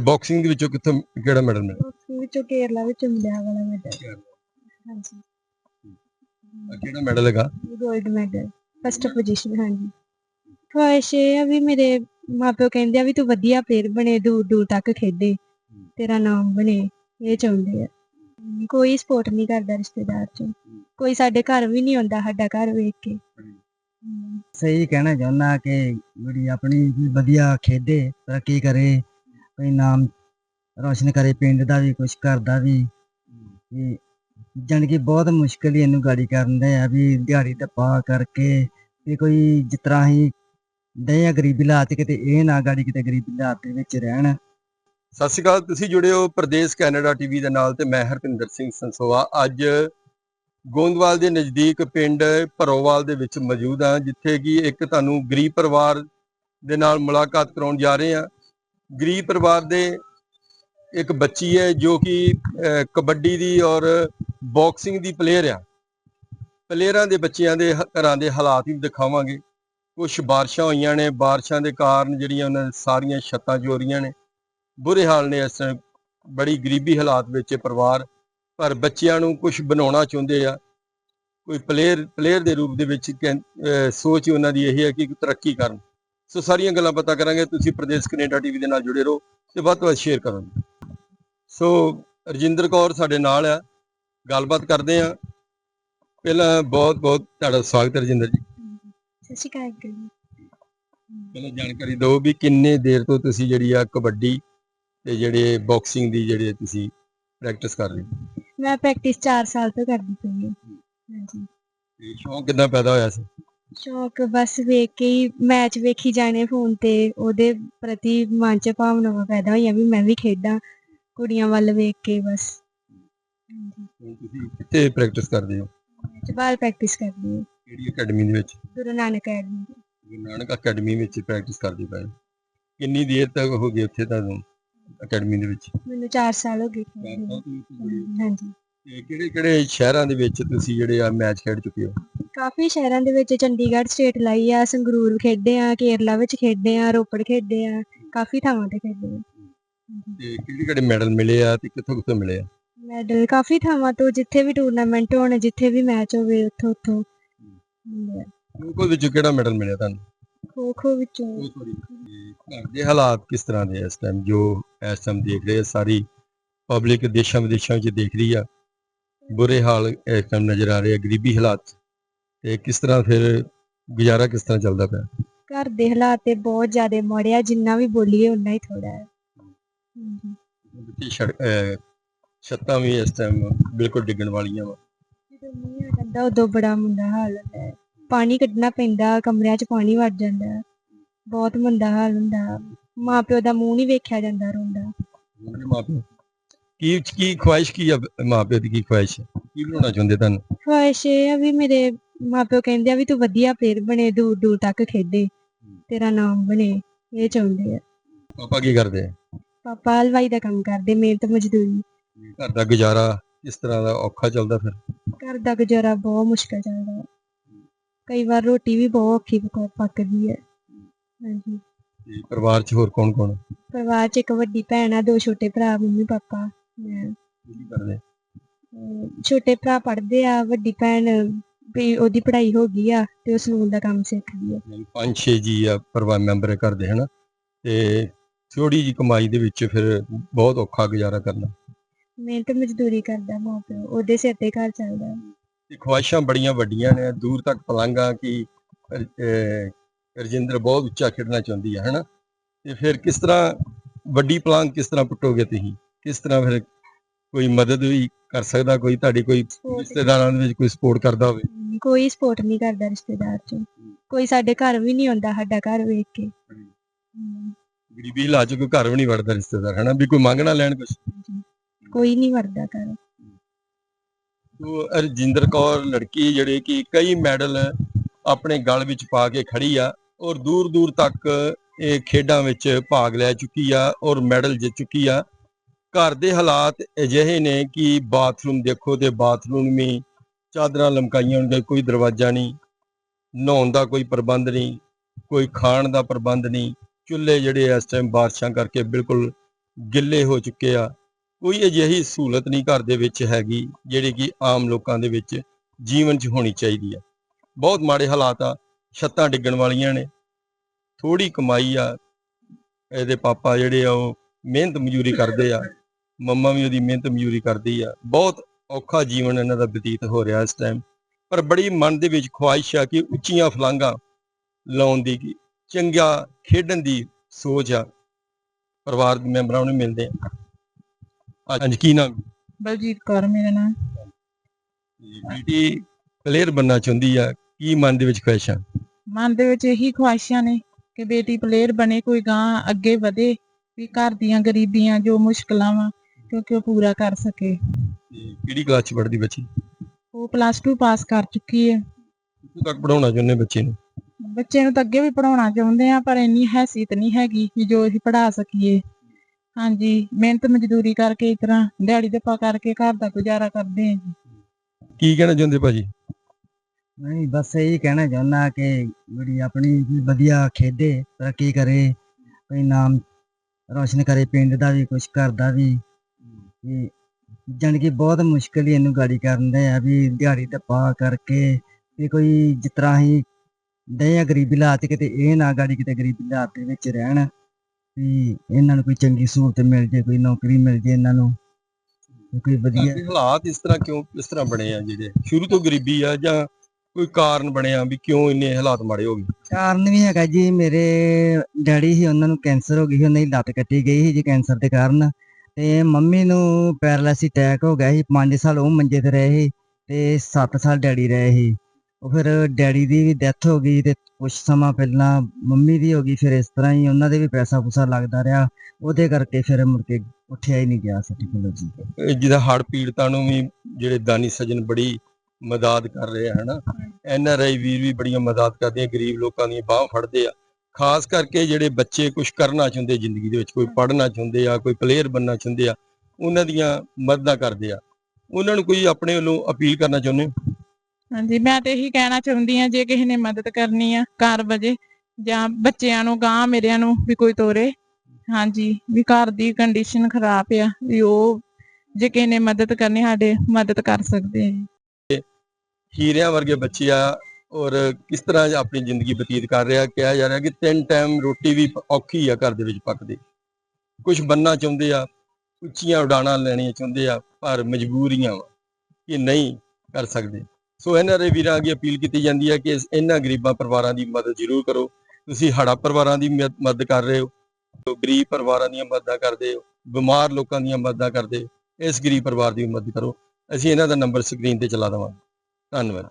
Boxing ਦੇ ਵਿੱਚੋਂ ਕਿੱਥੋਂ ਕਿਹੜਾ ਮੈਡਲ ਮਿਲਿਆ? ਬਾਕਸਿੰਗ ਵਿੱਚੋਂ ਕੇਰਲਾ ਵਿੱਚ ਮਿਲਿਆ ਵਾਲਾ ਮੈਡਲ ਹਾਂਜੀ। ਆਹ ਕਿਹੜਾ ਮੈਡਲ ਹੈਗਾ? 골ਡ ਮੈਡਲ ਫਸਟ ਪੋਜੀਸ਼ਨ ਹਾਂਜੀ। ਖੁਆਇਸ਼ ਇਹ ਆ ਵੀ ਮੇਰੇ ਮਾਪਿਓ ਕਹਿੰਦੇ ਆ ਵੀ ਤੂੰ ਵਧੀਆ ਪਲੇਅਰ ਬਣੇ ਦੂਰ ਦੂਰ ਤੱਕ ਖੇਡੇ। ਤੇਰਾ ਨਾਮ ਬਣੇ ਇਹ ਚਾਹੁੰਦੇ ਆ। ਕੋਈ ਸਪੋਰਟ ਨਹੀਂ ਕਰਦਾ ਰਿਸ਼ਤੇਦਾਰ ਚ। ਕੋਈ ਸਾਡੇ ਘਰ ਵੀ ਨਹੀਂ ਆਉਂਦਾ ਸਾਡਾ ਘਰ ਵੇਖ ਕੇ। ਸਹੀ ਕਹਿਣਾ ਚਾਹੁੰਦਾ ਕਿ ਜਿਹੜੀ ਆਪਣੀ ਵੀ ਵਧੀਆ ਖੇਡੇ ਤਰੱਕੀ ਕਰੇ। ਕੋਈ ਨਾਮ ਰੋਸ਼ਨ ਕਰੇ, ਪਿੰਡ ਦਾ ਵੀ, ਕੁਛ ਘਰ ਦਾ ਵੀ। ਵੀ ਜਾਣੀ ਕਿ ਬਹੁਤ ਮੁਸ਼ਕਲ ਹੀ ਇਹਨੂੰ ਗਾੜੀ ਕਰਨ ਦੇ ਆ ਵੀ ਦਿਹਾੜੀ ਧੱਪਾ ਕਰਕੇ ਵੀ ਕੋਈ ਜਿਸ ਤਰ੍ਹਾਂ ਹੀ ਦੇ ਗਰੀਬੀ ਹਾਲਾਤ ਕਿਤੇ ਇਹ ਨਾ ਗਾੜੀ ਕਿਤੇ ਗਰੀਬੀ ਹਾਲਾਤ ਦੇ ਵਿੱਚ ਰਹਿਣ। ਸਤਿ ਸ਼੍ਰੀ ਅਕਾਲ, ਤੁਸੀਂ ਜੁੜੇ ਹੋ ਪ੍ਰਦੇਸ਼ ਕੈਨੇਡਾ ਟੀਵੀ ਦੇ ਨਾਲ ਤੇ ਮੈਂ ਹਰਪਿੰਦਰ ਸਿੰਘ ਸੰਸੋਆ। ਅੱਜ ਗੋਂਦਵਾਲ ਦੇ ਨਜ਼ਦੀਕ ਪਿੰਡ ਭਰੋਵਾਲ ਦੇ ਵਿੱਚ ਮੌਜੂਦ ਹਾਂ, ਜਿੱਥੇ ਕਿ ਇੱਕ ਤੁਹਾਨੂੰ ਗਰੀਬ ਪਰਿਵਾਰ ਦੇ ਨਾਲ ਮੁਲਾਕਾਤ ਕਰਾਉਣ ਜਾ ਰਹੇ ਹਾਂ। ਗਰੀਬ ਪਰਿਵਾਰ ਦੇ ਇੱਕ ਬੱਚੀ ਹੈ ਜੋ ਕਿ ਕਬੱਡੀ ਦੀ ਔਰ ਬਾਕਸਿੰਗ ਦੀ ਪਲੇਅਰ ਆ। ਪਲੇਅਰਾਂ ਦੇ ਬੱਚਿਆਂ ਦੇ ਘਰਾਂ ਦੇ ਹਾਲਾਤ ਵੀ ਦਿਖਾਵਾਂਗੇ। ਕੁਝ ਬਾਰਿਸ਼ਾਂ ਹੋਈਆਂ ਨੇ। ਬਾਰਿਸ਼ਾਂ ਦੇ ਕਾਰਨ ਜਿਹੜੀਆਂ ਉਹਨਾਂ ਦੀਆਂ ਸਾਰੀਆਂ ਛੱਤਾਂ ਜੋ ਰਹੀਆਂ ਨੇ। ਬੁਰੇ ਹਾਲ ਨੇ ਇਸ ਬੜੀ ਗਰੀਬੀ ਹਾਲਾਤ ਵਿੱਚ ਪਰਿਵਾਰ। ਪਰ ਬੱਚਿਆਂ ਨੂੰ ਕੁਝ ਬਣਾਉਣਾ ਚਾਹੁੰਦੇ ਆ। ਕੋਈ ਪਲੇਅਰ ਪਲੇਅਰ ਦੇ ਰੂਪ ਦੇ ਵਿੱਚ ਕਹਿੰ- ਸੋਚ ਉਹਨਾਂ ਦੀ ਇਹ ਹੈ ਕਿ ਤਰੱਕੀ ਕਰਨ। ਸੋ ਸਾਰੀਆਂ ਗੱਲਾਂ ਪਤਾ ਕਰਾਂਗੇ। ਤੁਸੀਂ ਪ੍ਰਦੇਸ਼ ਕੈਨੇਡਾ ਟੀਵੀ ਦੇ ਨਾਲ ਜੁੜੇ ਰਹੋ ਤੇ ਵੱਧ ਤੋਂ ਵੱਧ ਸ਼ੇਅਰ ਕਰੋ ਸੋ ਰਜਿੰਦਰ ਕੌਰ ਸਾਡੇ ਨਾਲ ਆ। ਗੱਲਬਾਤ ਕਰਦੇ ਆ ਪਹਿਲਾਂ ਬਹੁਤ ਬਹੁਤ ਤੁਹਾਡਾ ਸਵਾਗਤ ਹੈ ਰਜਿੰਦਰ ਜੀ। ਸਤਿ ਸ਼੍ਰੀ ਅਕਾਲ ਜੀ। ਪਹਿਲਾਂ ਜਾਣਕਾਰੀ ਦਿਓ ਵੀ ਕਿੰਨੇ ਦੇਰ ਤੋਂ ਤੁਸੀਂ ਜਿਹੜੀ ਆ ਕਬੱਡੀ ਤੇ ਜਿਹੜੇ ਬਾਕਸਿੰਗ ਦੀ ਜਿਹੜੇ ਤੁਸੀਂ ਪ੍ਰੈਕਟਿਸ ਕਰ ਰਹੇ ਹੋ? ਮੈਂ ਪ੍ਰੈਕਟਿਸ 4 ਸਾਲ ਤੋਂ ਕਰਦੀ ਪਈ ਹਾਂ। ਹਾਂਜੀ। ਤੇ ਸ਼ੌਂਕ ਕਿੱਦਾਂ ਪੈਦਾ ਹੋਇਆ ਸੀ? ਸ਼ੌਕ ਬਸ ਵੇਖ ਕੇ ਹੀ ਮੈਚ ਵੇਖੀ ਜਾਣੇ ਫੋਨ ਤੇ ਉਹਦੇ ਪ੍ਰਤੀ ਮਨ ਚ ਭਾਵਨਾਵਾਂ ਪੈਦਾ ਹੋਈਆਂ ਵੀ ਮੈਂ ਵੀ ਖੇਡਾਂ ਕੁੜੀਆਂ ਵੱਲ ਵੇਖ ਕੇ ਬਸ। ਹਾਂਜੀ। ਹੁਣ ਤੁਸੀਂ ਕਿੱਥੇ ਪ੍ਰੈਕਟਿਸ ਕਰਦੇ ਹੋ? ਮੈਚ ਬਾਲ ਪ੍ਰੈਕਟਿਸ ਕਰਦੀ ਹਾਂ। ਕਿਹੜੀ ਅਕੈਡਮੀ ਦੇ ਵਿੱਚ? ਗੁਰੂ ਨਾਨਕ ਅਕੈਡਮੀ ਗੁਰੂ ਨਾਨਕ ਅਕੈਡਮੀ ਵਿੱਚ ਪ੍ਰੈਕਟਿਸ ਕਰਦੇ ਪਏ ਹੋ। ਕਿੰਨੀ ਦੇਰ ਤੱਕ ਹੋ ਗਈ ਉੱਥੇ ਤੁਹਾਨੂੰ ਅਕੈਡਮੀ ਦੇ ਵਿੱਚ? ਮੈਨੂੰ 4 ਸਾਲ ਹੋ ਗਏ ਖੇਡਦੇ ਨੂੰ। ਹਾਂਜੀ। ਕਿਹੜੇ ਕਿਹੜੇ ਸ਼ਹਿਰਾਂ ਦੇ ਵਿੱਚ ਤੁਸੀਂ ਜਿਹੜੇ ਆ ਮੈਚ ਖੇਡ ਚੁੱਕੇ ਹੋ? ਕਾਫੀ ਸ਼ਹਿਰਾਂ ਦੇ ਵਿੱਚ ਚੰਡੀਗੜ੍ਹ ਸਟੇਟ ਲਾਈ ਆ ਸੰਗਰੂਰ ਖੇਡੇ ਆ ਕੇਰਲਾ ਵਿੱਚ ਖੇਡੇ ਆ ਰੋਪੜ ਖੇਡੇ ਆ ਕਾਫੀ ਥਾਵਾਂ ਤੇ ਖੇਡੇ ਆ। ਤੇ ਕਿਹੜੇ ਕਿਹੜੇ ਮੈਡਲ ਮਿਲੇ ਆ ਤੇ ਕਿੱਥੋਂ ਕਿੱਥੋਂ ਮਿਲੇ ਆ? ਮੈਡਲ ਕਾਫੀ ਥਾਵਾਂ ਤੋਂ ਜਿੱਥੇ ਵੀ ਟੂਰਨਾਮੈਂਟ ਹੋਣ ਜਿੱਥੇ ਵੀ ਮੈਚ ਹੋਵੇ ਉੱਥੋਂ ਉੱਥੋਂ ਮਿਲੇ ਆ। ਖੋ ਵਿੱਚੋਂ ਕਿਹੜਾ ਮੈਡਲ ਮਿਲਿਆ ਤੁਹਾਨੂੰ? ਖੋ ਖੋ ਵਿੱਚੋਂ। ਘਰ ਦੇ ਹਾਲਾਤ ਕਿਸ ਤਰ੍ਹਾਂ ਦੇ ਇਸ ਟਾਈਮ ਜੋ ਇਸ ਟਾਈਮ ਦੇਖ ਰਹੇ ਸਾਰੀ ਪਬਲਿਕ ਦੇਸ਼ਾਂ ਵਿਦੇਸ਼ਾਂ ਵਿੱਚ ਦੇਖ ਰਹੀ ਆ ਬੁਰੇ ਹਾਲ ਟਾਈਮ ਨਜ਼ਰ ਆ ਰਹੇ ਆ ਗਰੀਬੀ ਹਾਲਾਤ। ਤੇ ਕਿਸ ਤਰ੍ਹਾਂ ਫਿਰ ਗੁਜ਼ਾਰਾ ਕਿਸ ਤਰ੍ਹਾਂ ਚੱਲਦਾ ਪਿਆ? ਘਰ ਦੇ ਹਾਲਾਤ ਤੇ ਬਹੁਤ ਜ਼ਿਆਦਾ ਮਾੜੇ ਆ ਜਿੰਨਾ ਵੀ ਬੋਲੀਏ ਉਨਾ ਹੀ ਥੋੜਾ ਹੈ। ਸੜਕ- ਅਹ ਛੱਤਾਂ ਵੀ ਇਸ ਟਾਈਮ ਬਿਲਕੁਲ ਡਿੱਗਣ ਵਾਲੀਆਂ ਵਾ। ਜਦੋਂ ਮੀਂਹ ਆ ਜਾਂਦਾ ਉਦੋਂ ਬੜਾ ਮੰਦਾ ਹਾਲ ਹੁੰਦਾ ਹੈ। ਪਾਣੀ ਕੱਢਣਾ ਪੈਂਦਾ ਕਮਰਿਆਂ 'ਚ ਪਾਣੀ ਵੜ ਜਾਂਦਾ ਹੈ। ਬਹੁਤ ਮੰਦਾ ਹਾਲ ਹੁੰਦਾ। ਮਾਂ ਪਿਓ ਦਾ ਮੂੰਹ ਨਹੀਂ ਵੇਖਿਆ ਜਾਂਦਾ ਰੋਂਦਾ। ਮਾਪੇ ਕੀ ਕੀ ਖੁਆਇਸ਼ ਕੀ ਆ ਮਾਪੇ ਦੀ ਕੀ ਖੁਆਇਸ਼ ਹੈ ਕੀ ਬਣਾਉਣਾ ਚਾਹੁੰਦੇ ਤੁਹਾਨੂੰ? ਖੁਆਇਸ਼ ਇਹ ਆ ਵੀ ਮੇਰੇ ਮਾਪਿਓ ਕਹਿੰਦੇ ਆ ਵੀ ਤੂੰ ਵਧੀਆ ਪਲੇਅਰ ਬਣੇ ਦੂਰ ਦੂਰ ਤੱਕ ਖੇਡੇ। ਤੇਰਾ ਨਾਮ ਬਣੇ ਇਹ ਚਾਹੁੰਦੇ ਆ। ਪਾਪਾ ਕੀ ਕਰਦੇ? ਆ ਪਾਪਾ ਹਲਵਾਈ ਦਾ ਕੰਮ ਕਰਦੇ ਮਿਹਨਤ ਮਜ਼ਦੂਰੀ। ਘਰ ਦਾ ਗੁਜ਼ਾਰਾ ਕਿਸ ਤਰ੍ਹਾਂ ਦਾ ਔਖਾ ਚੱਲਦਾ ਫਿਰ? ਘਰ ਦਾ ਗੁਜ਼ਾਰਾ ਬਹੁਤ ਮੁਸ਼ਕਲ ਚੱਲਦਾ। ਕਈ ਵਾਰ ਰੋਟੀ ਵੀ ਬਹੁਤ ਔਖੀ ਪਕਾ- ਪੱਕਦੀ ਹੈ ਹਾਂਜੀ। ਤੇ ਪਰਿਵਾਰ 'ਚ ਹੋਰ ਕੌਣ ਕੌਣ ਪਰਿਵਾਰ 'ਚ ਇੱਕ ਵੱਡੀ ਭੈਣ ਆ ਦੋ ਛੋਟੇ ਭਰਾ ਮੰਮੀ ਪਾਪਾ। ਕੀ ਕਰਦੇ? ਛੋਟੇ ਭਰਾ ਪੜ੍ਹਦੇ ਆ ਵੱਡੀ ਭੈਣ ਵੀ ਉਹਦੀ ਪੜ੍ਹਾਈ ਹੋ ਗਈ ਆ ਤੇ ਉਹ ਸਲੂਨ ਦਾ ਕੰਮ ਸਿੱਖਦੀ ਆ। ਯਾਨੀ ਪੰਜ ਛੇ ਜੀ ਆ ਪਰਿਵਾਰ ਮੈਂਬਰ ਘਰ ਦੇ ਹਨਾ? ਤੇ ਥੋੜੀ ਜੀ ਕਮਾਈ ਦੇ ਵਿੱਚ ਫਿਰ ਬਹੁਤ ਔਖਾ ਗੁਜ਼ਾਰਾ ਕਰਨਾ। ਮਿਹਨਤ ਮਜ਼ਦੂਰੀ ਕਰਦਾ ਮਾਂ ਪਿਓ ਉਹਦੇ ਸਿਰ ਤੇ ਘਰ ਚੱਲਦਾ। ਤੇ ਖੁਆਇਸ਼ਾਂ ਬੜੀਆਂ ਵੱਡੀਆਂ ਨੇ ਦੂਰ ਤੱਕ ਪਲੰਘਾਂ ਕਿ ਅਹ, ਰਜਿੰਦਰ ਬਹੁਤ ਉੱਚਾ ਖੇਡਣਾ ਚਾਹੁੰਦੀ ਹੈ ਹਨਾ? ਤੇ ਫਿਰ ਕਿਸ ਤਰ੍ਹਾਂ ਵੱਡੀ ਪਲੰਘ ਕਿਸ ਤਰ੍ਹਾਂ ਪੁੱਟੋਗੇ ਤੁਸੀਂ? ਕਿਸ ਤਰ੍ਹਾਂ ਫਿਰ ਕੋਈ ਮਦਦ ਵੀ ਕਰ ਸਕਦਾ ਕੋਈ ਤੁਹਾਡੀ ਕੋਈ ਰਿਸ਼ਤੇਦਾਰਾਂ ਦੇ ਵਿੱਚ ਕੋਈ ਸਪੋਰਟ ਕਰਦਾ ਹੋਵੇ? ਕੋਈ ਸਪੋਰਟ ਨਹੀਂ ਕਰਦਾ ਰਿਸ਼ਤੇਦਾਰ ਚ। ਕੋਈ ਸਾਡੇ ਘਰ ਵੀ ਨਹੀਂ ਆਉਂਦਾ ਸਾਡਾ ਘਰ ਵੇਖ ਕੇ। ਗਰੀਬੀ 'ਚ ਕੋਈ ਘਰ ਵੀ ਨਹੀਂ ਵੜਦਾ ਰਿਸ਼ਤੇਦਾਰ ਹਨਾ? ਵੀ ਕੋਈ ਮੰਗਣਾ ਲੈਣ ਕੁਛ? ਕੋਈ ਨਹੀਂ ਵਰਦਾ ਘਰ। ਤੋ ਰਜਿੰਦਰ ਕੌਰ ਲੜਕੀ ਜਿਹੜੇ ਕਿ ਕਈ ਮੈਡਲ ਆਪਣੇ ਗਲ ਵਿੱਚ ਪਾ ਕੇ ਖੜੀ ਆ ਔਰ ਦੂਰ ਦੂਰ ਤੱਕ ਇਹ ਖੇਡਾਂ ਵਿੱਚ ਭਾਗ ਲੈ ਚੁੱਕੀ ਆ ਔਰ ਮੈਡਲ ਜਿੱਤ ਚੁੱਕੀ ਆ। ਘਰ ਦੇ ਹਾਲਾਤ ਅਜਿਹੇ ਨੇ ਕਿ ਬਾਥਰੂਮ ਦੇਖੋ ਤੇ ਬਾਥਰੂਮ ਵੀ ਚਾਦਰਾਂ ਲਮਕਾਈਆਂ ਹੋਣਗੀਆਂ ਕੋਈ ਦਰਵਾਜ਼ਾ ਨਹੀਂ, ਨਹਾਉਣ ਦਾ ਕੋਈ ਪ੍ਰਬੰਧ ਨਹੀਂ, ਕੋਈ ਖਾਣ ਦਾ ਪ੍ਰਬੰਧ ਨਹੀਂ, ਚੁੱਲ੍ਹੇ ਜਿਹੜੇ ਇਸ ਟਾਈਮ ਬਾਰਿਸ਼ਾਂ ਕਰਕੇ ਬਿਲਕੁਲ ਗਿੱਲੇ ਹੋ ਚੁੱਕੇ ਆ। ਕੋਈ ਅਜਿਹੀ ਸਹੂਲਤ ਨਹੀਂ ਘਰ ਦੇ ਵਿੱਚ ਹੈਗੀ, ਜਿਹੜੀ ਕਿ ਆਮ ਲੋਕਾਂ ਦੇ ਵਿੱਚ ਜੀਵਨ 'ਚ ਹੋਣੀ ਚਾਹੀਦੀ ਆ। ਬਹੁਤ ਮਾੜੇ ਹਾਲਾਤ ਆ, ਛੱਤਾਂ ਡਿੱਗਣ ਵਾਲੀਆਂ ਨੇ ਥੋੜੀ ਕਮਾਈ ਆ, ਇਹਦੇ ਪਾਪਾ ਜਿਹੜੇ ਆ ਉਹ ਮਿਹਨਤ ਮਜ਼ਦੂਰੀ ਕਰਦੇ ਆ। ਮੰਮਾ ਵੀ ਉਹਦੀ ਮਿਹਨਤ ਮਜ਼ਦੂਰੀ ਕਰਦੀ ਆ। ਬਹੁਤ ਔਖਾ ਜੀਵਨ ਇਹਨਾਂ ਦਾ ਬਤੀਤ ਹੋ ਰਿਹਾ ਇਸ ਟਾਈਮ ਪਰ ਬੜੀ ਮਨ ਦੇ ਵਿੱਚ ਖੁਆਇਸ਼ ਆ ਕਿ ਉੱਚੀਆਂ ਫਲਾਂਘਾਂ ਲਾਉਣ ਦੀ ਕੀ ਚੰਗਾ ਖੇਡਣ ਦੀ ਸੋਚ ਆ। ਪਰਿਵਾਰ ਦੇ ਮੈਂਬਰਾਂ ਨੂੰ ਮਿਲਦੇ ਆ। ਅੱਜ ਕੀ ਨਾਮ? ਬਲਜੀਤ ਕੌਰ ਮੇਰਾ ਨਾਮ। ਬੇਟੀ ਪਲੇਅਰ ਬੰਨਾ ਚਾਹੁੰਦੀ ਆ। ਕੀ ਮਨ ਦੇ ਵਿੱਚ ਖੁਆਇਸ਼ਾਂ ਮਨ ਦੇ ਵਿੱਚ ਇਹੀ ਖੁਆਇਸ਼ਾਂ ਨੇ ਕਿ ਬੇਟੀ ਪਲੇਅਰ ਬਣੇ ਕੋਈ ਗਾਂ ਅੱਗੇ ਵਧੇ ਵੀ ਘਰ ਦੀਆਂ ਗਰੀਬੀਆਂ ਜੋ ਮੁਸ਼ਕਲਾਂ ਵਾ ਕਿਉਂਕਿ ਉਹ ਪੂਰਾ ਕਰ ਸਕੇ। ਤੇ ਕਿਹੜੀ ਕਲਾਸ ਚ ਪੜ੍ਹਦੀ ਬੱਚੀ? ਉਹ ਪਲੱਸ 2 ਪਾਸ ਕਰ ਚੁੱਕੀ ਹੈ। ਕਿੱਥੋਂ ਤੱਕ ਪੜਾਉਣਾ ਚਾਹੁੰਦੇ ਬੱਚੇ ਨੂੰ? ਬੱਚੇ ਨੂੰ ਤਾਂ ਅੱਗੇ ਵੀ ਪੜਾਉਣਾ ਚਾਹੁੰਦੇ ਆ ਪਰ ਇੰਨੀ ਹੈਸੀਅਤ ਨਹੀਂ ਹੈਗੀ ਕਿ ਜੋ ਅਸੀਂ ਪੜਾ ਸਕੀਏ। ਹਾਂਜੀ ਮਿਹਨਤ ਮਜ਼ਦੂਰੀ ਕਰਕੇ ਇਸ ਤਰ੍ਹਾਂ ਦਿਹਾੜੀ ਦੱਪਾ ਕਰਕੇ ਘਰ ਦਾ ਗੁਜ਼ਾਰਾ ਕਰਦੇ ਆ ਜੀ। ਕੀ ਕਹਿਣਾ ਚਾਹੁੰਦੇ ਭਾਜੀ? ਨਹੀਂ ਬਸ ਇਹੀ ਕਹਿਣਾ ਚਾਹੁੰਦਾ ਕਿ ਜਿਹੜੀ ਆਪਣੀ ਵੀ ਵਧੀਆ ਖੇਡੇ ਤਰੱਕੀ ਕਰੇ ਕੋਈ ਨਾਮ ਰੋਸ਼ਨ ਕਰੇ ਪਿੰਡ ਦਾ ਵੀ ਕੁਛ ਘਰ ਦਾ ਵੀ। ਵੀ ਜਾਣੀ ਕਿ ਬਹੁਤ ਮੁਸ਼ਕਲ ਹੀ ਇਹਨੂੰ ਗਾੜੀ ਕਰਨ ਦੇ ਆ ਵੀ ਦਿਹਾੜੀ ਧੱਪਾ ਕਰਕੇ ਵੀ ਕੋਈ ਜਿਸ ਤਰ੍ਹਾਂ ਹੀ ਦੇ ਆ ਗਰੀਬੀ ਹਾਲਾਤ 'ਚ ਕਿਤੇ ਇਹ ਨਾ ਗਾੜੀ ਕਿਤੇ ਗਰੀਬੀ ਹਾਲਾਤ ਦੇ ਵਿੱਚ ਰਹਿਣ ਵੀ ਇਹਨਾਂ ਨੂੰ ਕੋਈ ਚੰਗੀ ਸਹੂਲਤ ਮਿਲ ਜੇ ਕੋਈ ਨੌਕਰੀ ਮਿਲ ਜੇ ਇਹਨਾਂ ਨੂੰ ਕੋਈ ਵਧੀਆ ਹਾਲਾਤ ਇਸ ਤਰ੍ਹਾਂ ਕਿਉਂ ਇਸ ਤਰ੍ਹਾਂ ਬਣੇ ਆ ਜਿਹੜੇ? ਸ਼ੁਰੂ ਤੋਂ ਗਰੀਬੀ ਆ ਜਾਂ ਕੋਈ ਕਾਰਨ ਬਣਿਆ ਵੀ ਕਿਉਂ ਇੰਨੇ ਹਾਲਾਤ ਮਾੜੇ ਹੋ ਗਏ? ਕਾਰਨ ਵੀ ਹੈਗਾ ਜੀ ਮੇਰੇ ਡੈਡੀ ਸੀ ਉਹਨਾਂ ਨੂੰ ਕੈਂਸਰ ਹੋ ਗਈ ਸੀ ਉਹਨਾਂ ਦੀ ਲੱਤ ਕੱਟੀ ਗਈ ਸੀ ਜੀ ਕੈਂਸਰ ਦੇ ਕਾਰਨ। ਤੇ ਮੰਮੀ ਨੂੰ ਪੈਰਾਲਿਸਿਸ ਅਟੈਕ ਹੋ ਗਿਆ ਸੀ 5 ਸਾਲ ਉਹ ਮੰਜੇ ਤੇ ਰਹੇ ਸੀ ਤੇ 7 ਸਾਲ ਡੈਡੀ ਰਹੇ ਸੀ। ਉਹ ਫਿਰ ਡੈਡੀ ਦੀ ਵੀ ਡੈਥ ਹੋ ਗਈ ਤੇ ਕੁਝ ਸਮਾਂ ਪਹਿਲਾਂ ਮੰਮੀ ਦੀ ਹੋ ਗਈ ਫਿਰ ਇਸ ਤਰ੍ਹਾਂ ਹੀ ਉਹਨਾਂ ਦੇ ਵੀ ਪੈਸਾ ਪੂਸਾ ਲੱਗਦਾ ਰਿਹਾ। ਉਹਦੇ ਕਰਕੇ ਫਿਰ ਮੁੜ ਕੇ ਉੱਠਿਆ ਹੀ ਨਹੀਂ ਗਿਆ ਸਰਟੀਫਿਕੇਟ ਜੀ ਇਹ ਜਿਹਦਾ ਹੜ ਪੀੜਤਾਂ ਨੂੰ ਵੀ ਜਿਹੜੇ ਦਾਨੀ ਸੱਜਣ ਬੜੀ ਮਦਦ ਕਰ ਰਹੇ ਹਨਾ? ਐਨ ਆਰ ਆਈ ਵੀਰ ਵੀ ਬੜੀਆਂ ਮਦਦ ਕਰਦੇ ਆ ਗਰੀਬ ਲੋਕਾਂ ਦੀਆਂ ਬਾਹ ਫੜਦੇ ਆ। ਖਾਸ ਕਰਕੇ ਜਿਹੜੇ ਬੱਚੇ ਕੁਝ ਕਰਨਾ ਚਾਹੁੰਦੇ ਜ਼ਿੰਦਗੀ ਦੇ ਵਿੱਚ ਕੋਈ ਪੜ੍ਹਨਾ ਚਾਹੁੰਦੇ ਆ ਕੋਈ ਪਲੇਅਰ ਬਣਨਾ ਚਾਹੁੰਦੇ ਆ ਉਹਨਾਂ ਦੀਆਂ ਮਦਦਾਂ ਕਰਦੇ ਆ ਉਹਨਾਂ ਨੂੰ ਕੋਈ ਆਪਣੇ ਵੱਲੋਂ ਅਪੀਲ ਕਰਨਾ ਚਾਹੁੰਦੇ ਹੋ? ਹਾਂਜੀ ਮੈਂ ਤੇ ਇਹੀ ਕਹਿਣਾ ਚਾਹੁੰਦੀ ਆ ਜੇ ਕਿਸੇ ਨੇ ਮਦਦ ਕਰਨੀ ਆ ਘਰ ਵਜੇ ਜਾਂ ਬੱਚਿਆਂ ਨੂੰ ਗਾਂ ਮੇਰਿਆਂ ਨੂੰ ਵੀ ਕੋਈ ਤੋਰੇ ਹਾਂਜੀ ਵੀ ਘਰ ਦੀ ਕੰਡੀਸ਼ਨ ਖਰਾਬ ਆ ਵੀ ਉਹ ਜੇ ਕਿਸੇ ਨੇ ਮਦਦ ਕਰਨੀ ਸਾਡੇ ਮਦਦ ਕਰ ਸਕਦੇ ਆ। ਹੀਰਿਆਂ ਵਰਗੇ ਬੱਚੇ ਆ ਔਰ ਕਿਸ ਤਰ੍ਹਾਂ ਆਪਣੀ ਜ਼ਿੰਦਗੀ ਬਤੀਤ ਕਰ ਰਿਹਾ, ਕਿਹਾ ਜਾ ਰਿਹਾ ਕਿ ਤਿੰਨ ਟਾਈਮ ਰੋਟੀ ਵੀ ਔਖੀ ਆ ਘਰ ਦੇ ਵਿੱਚ ਪੱਕਦੀ। ਕੁਝ ਬੰਨਾ ਚਾਹੁੰਦੇ ਆ, ਉੱਚੀਆਂ ਉਡਾਣਾਂ ਲੈਣੀਆਂ ਚਾਹੁੰਦੇ ਆ, ਪਰ ਮਜਬੂਰੀਆਂ ਵਾ ਕਿ ਨਹੀਂ ਕਰ ਸਕਦੇ। ਸੋ ਇਹਨਾਂ ਦੇ ਵੀਰਾਂ ਅੱਗੇ ਅਪੀਲ ਕੀਤੀ ਜਾਂਦੀ ਹੈ ਕਿ ਇਹਨਾਂ ਗਰੀਬਾਂ ਪਰਿਵਾਰਾਂ ਦੀ ਮਦਦ ਜ਼ਰੂਰ ਕਰੋ। ਤੁਸੀਂ ਹੜਾ ਪਰਿਵਾਰਾਂ ਦੀ ਮਦ- ਮਦਦ ਕਰ ਰਹੇ ਹੋ। ਗਰੀਬ ਪਰਿਵਾਰਾਂ ਦੀਆਂ ਮਦਦਾਂ ਕਰਦੇ ਹੋ, ਬਿਮਾਰ ਲੋਕਾਂ ਦੀਆਂ ਮਦਦਾਂ ਕਰਦੇ ਇਸ ਗਰੀਬ ਪਰਿਵਾਰ ਦੀ ਵੀ ਮਦਦ ਕਰੋ। ਅਸੀਂ ਇਹਨਾਂ ਦਾ ਨੰਬਰ ਸਕਰੀਨ ਤੇ ਚਲਾ ਦੇਵਾਂਗੇ। ਧੰਨਵਾਦ